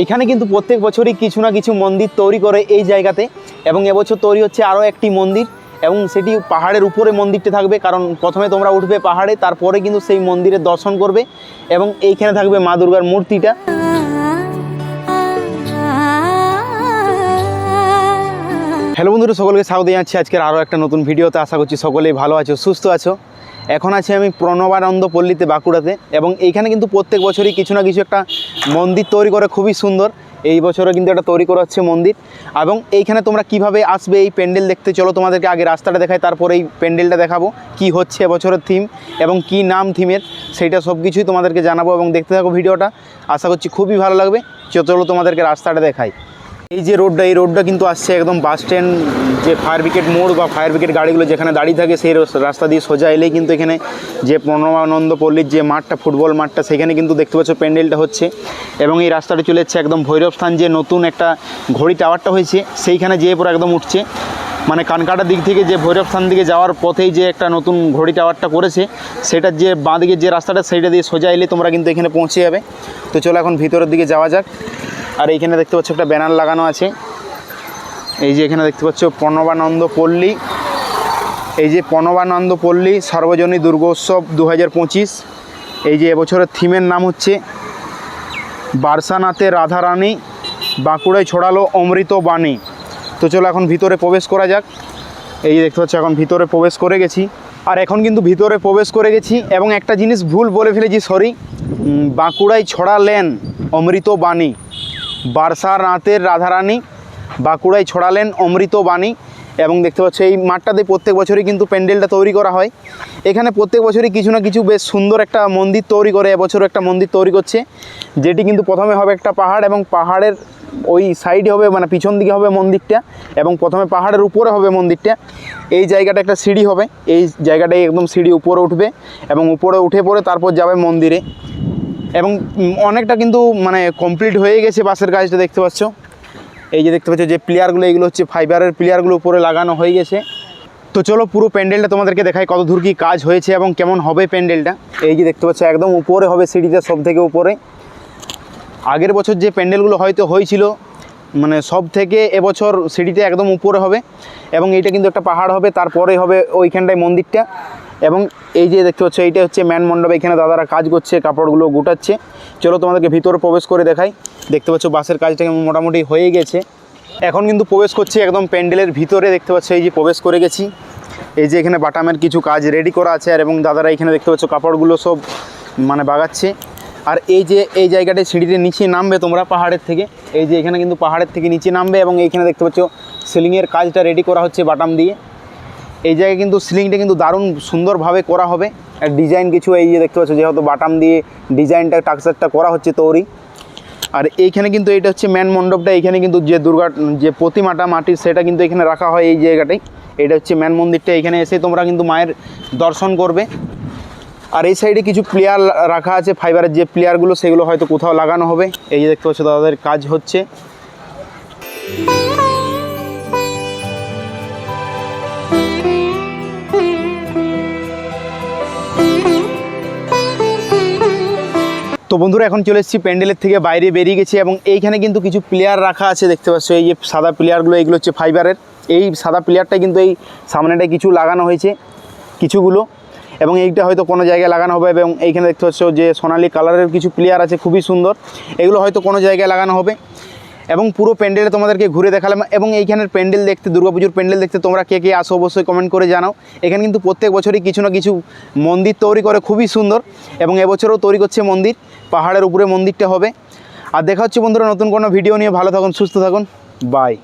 এইখানে কিন্তু প্রত্যেক বছরই কিছু না কিছু মন্দির তৈরি করে এই জায়গাতে এবং এবছর তৈরি হচ্ছে আরও একটি মন্দির এবং সেটি পাহাড়ের উপরে মন্দিরটি থাকবে, কারণ প্রথমে তোমরা উঠবে পাহাড়ে, তারপরে কিন্তু সেই মন্দিরের দর্শন করবে এবং এইখানে থাকবে মা দুর্গার মূর্তিটা। হ্যালো বন্ধুরা, সকলকে স্বাগত জানাচ্ছি আজকের আরও একটা নতুন ভিডিওতে। আশা করছি সকলেই ভালো আছো, সুস্থ আছো। এখন আছি আমি প্রণবানন্দ পল্লীতে বাঁকুড়াতে এবং এইখানে কিন্তু প্রত্যেক বছরই কিছু না কিছু একটা মন্দির তৈরি করে, খুবই সুন্দর। এই বছরও কিন্তু একটা তৈরি করা হচ্ছে মন্দির। এবং এইখানে তোমরা কীভাবে আসবে এই প্যান্ডেল দেখতে চলো, তোমাদেরকে আগে রাস্তাটা দেখাই তারপর এই প্যান্ডেলটা দেখাবো। কি হচ্ছে এবছরের থিম এবং কি নাম থিমের সেইটা সব কিছুই তোমাদেরকে জানাব এবং দেখতে থাকো ভিডিওটা। আশা করছি খুবই ভালো লাগবে। চলো তোমাদেরকে রাস্তাটা দেখাই। এই যে রোডটা, এই রোডটা কিন্তু আসছে একদম বাস স্ট্যান্ড যে ফায়ার ব্রিগেড মোড় বা ফায়ার ব্রিগেড গাড়িগুলো যেখানে দাঁড়িয়ে থাকে সেই রাস্তা দিয়ে সোজা এলেই কিন্তু এখানে যে প্রণবানন্দ পল্লীর যে মাঠটা, ফুটবল মাঠটা, সেখানে কিন্তু দেখতে পাচ্ছ প্যান্ডেলটা হচ্ছে এবং এই রাস্তাটা চলে যাচ্ছে একদম ভৈরবস্থান যে নতুন একটা ঘড়ি টাওয়ারটা হয়েছে, সেইখানে যেয়ে পরে একদম উঠছে। মানে কানকাটার দিক থেকে যে ভৈরবস্থান দিকে যাওয়ার পথেই যে একটা নতুন ঘড়ি টাওয়ারটা করেছে, সেটার যে বাঁ দিকে যে রাস্তাটা, সেইটা দিয়ে সোজা এলে তোমরা কিন্তু এখানে পৌঁছে যাবে। তো চলো এখন ভিতরের দিকে যাওয়া যাক। আর এইখানে দেখতে পাচ্ছ একটা ব্যানার লাগানো আছে। এই যে এখানে দেখতে পাচ্ছ প্রণবানন্দ পল্লী। এই যে প্রণবানন্দ পল্লী সার্বজনীন দুর্গোৎসব দু হাজার পঁচিশ। এই যে এবছরের থিমের নাম হচ্ছে বারসানাতে রাধারানী, বাঁকুড়ায় ছড়ালো অমৃত বাণী। তো চলো এখন ভিতরে প্রবেশ করা যাক। এই যে দেখতে পাচ্ছ এখন ভিতরে প্রবেশ করে গেছি। আর এখন কিন্তু ভিতরে প্রবেশ করে গেছি এবং একটা জিনিস ভুল বলে ফেলেছি সরি বাঁকুড়ায় ছড়ালেন অমৃত বাণী। বারসার রাতের রাধারানী, বাঁকুড়ায় ছড়ালেন অমৃত বাণী এবং দেখতে পাচ্ছ এই মাঠটাতে প্রত্যেক বছরই কিন্তু প্যান্ডেলটা তৈরি করা হয়। এখানে প্রত্যেক বছরই কিছু না কিছু বেশ সুন্দর একটা মন্দির তৈরি করে, এবছরও একটা মন্দির তৈরি করছে, যেটি কিন্তু প্রথমে হবে একটা পাহাড় এবং পাহাড়ের ওই সাইডে হবে মানে পিছন দিকে হবে মন্দিরটা এবং প্রথমে পাহাড়ের উপরে হবে মন্দিরটা। এই জায়গাটা একটা সিঁড়ি হবে, এই জায়গাটাই একদম সিঁড়ি উপরে উঠবে এবং উপরে উঠে পড়ে তারপর যাবে মন্দিরে। এবং অনেকটা কিন্তু মানে কমপ্লিট হয়ে গেছে বাসের কাজটা, দেখতে পাচ্ছ। এই যে দেখতে পাচ্ছ যে প্লেয়ারগুলো, এগুলো হচ্ছে ফাইবারের প্লেয়ারগুলো উপরে লাগানো হয়ে গেছে। তো চলো পুরো প্যান্ডেলটা তোমাদেরকে দেখাই কত দূর কি কাজ হয়েছে এবং কেমন হবে প্যান্ডেলটা। এই যে দেখতে পাচ্ছ, একদম উপরে হবে সিঁড়িটা সব থেকে উপরে। আগের বছর যে প্যান্ডেলগুলো হয়তো হয়েছিল মানে সব থেকে এবছর সিঁড়িতে একদম উপরে হবে। এবং এইটা কিন্তু একটা পাহাড় হবে, তারপরে হবে ওইখানটায় মন্দিরটা। এবং এই যে দেখতে পাচ্ছ, এইটা হচ্ছে ম্যান মণ্ডপ, এখানে দাদারা কাজ করছে, কাপড়গুলো গোটাচ্ছে। চলো তোমাদেরকে ভিতরে প্রবেশ করে দেখাই। দেখতে পাচ্ছ, বাসের কাজটা মোটামুটি হয়ে গেছে। এখন কিন্তু প্রবেশ করছি একদম প্যান্ডেলের ভিতরে, দেখতে পাচ্ছ, এই যে প্রবেশ করে গেছি। এই যে এখানে বাটামের কিছু কাজ রেডি করা আছে, আর এবং দাদারা এখানে দেখতে পাচ্ছ, কাপড়গুলো সব মানে বাগাচ্ছে। আর এই যে, এই জায়গাটায় সিঁড়িতে নিচে নামবে তোমরা পাহাড়ের থেকে। এই যে এখানে কিন্তু পাহাড়ের থেকে নিচে নামবে এবং এইখানে দেখতে পাচ্ছ, সিলিংয়ের কাজটা রেডি করা হচ্ছে বাটাম দিয়ে। এই জায়গায় কিন্তু সিলিংটা কিন্তু দারুণ সুন্দরভাবে করা হবে। আর ডিজাইন কিছু এই যে দেখতে পাচ্ছ, যেহেতু বাটাম দিয়ে ডিজাইনটা টাক্সারটা করা হচ্ছে তৈরি। আর এইখানে কিন্তু এটা হচ্ছে ম্যান মণ্ডপটা, এইখানে কিন্তু যে দুর্গা, যে প্রতিমাটা মাটির, সেটা কিন্তু এখানে রাখা হয় এই জায়গাটাই। এটা হচ্ছে ম্যান মন্দিরটা, এখানে এসে তোমরা কিন্তু মায়ের দর্শন করবে। আর এই সাইডে কিছু প্লেয়ার রাখা আছে, ফাইবারের যে প্লেয়ারগুলো, সেগুলো হয়তো কোথাও লাগানো হবে। এই যে দেখতে পাচ্ছ তাদের কাজ হচ্ছে। তো বন্ধুরা, এখন চলে এসেছি প্যান্ডেলের থেকে বাইরে বেরিয়ে গেছি এবং এইখানে কিন্তু কিছু প্লেয়ার রাখা আছে, দেখতে পাচ্ছ, এই যে সাদা প্লেয়ারগুলো এইগুলো হচ্ছে ফাইবারের এই সাদা প্লেয়ারটা কিন্তু এই সামনেটায় কিছু লাগানো হয়েছে, কিছুগুলো। এবং এইটা হয়তো কোনো জায়গায় লাগানো হবে এবং এইখানে দেখতে পাচ্ছ যে সোনালি কালারের কিছু প্লেয়ার আছে, খুবই সুন্দর। এগুলো হয়তো কোনো জায়গায় লাগানো হবে। এবং পুরো প্যান্ডেলে তোমাদেরকে ঘুরে দেখালাম এবং এইখানের প্যান্ডেল দেখতে দুর্গাপুজোর প্যান্ডেল দেখতে তোমরা কে কে আসো অবশ্যই কমেন্ট করে জানাও। এখানে কিন্তু প্রত্যেক বছরই কিছু না কিছু মন্দির তৈরি করে, খুবই সুন্দর। এবং এবছরও তৈরি করছে মন্দির। পাহাড়ের উপরে মন্দিরটা হবে। আর দেখা হচ্ছে বন্ধুরা নতুন কোনো ভিডিও নিয়ে। ভালো থাকুন, সুস্থ থাকুন। বাই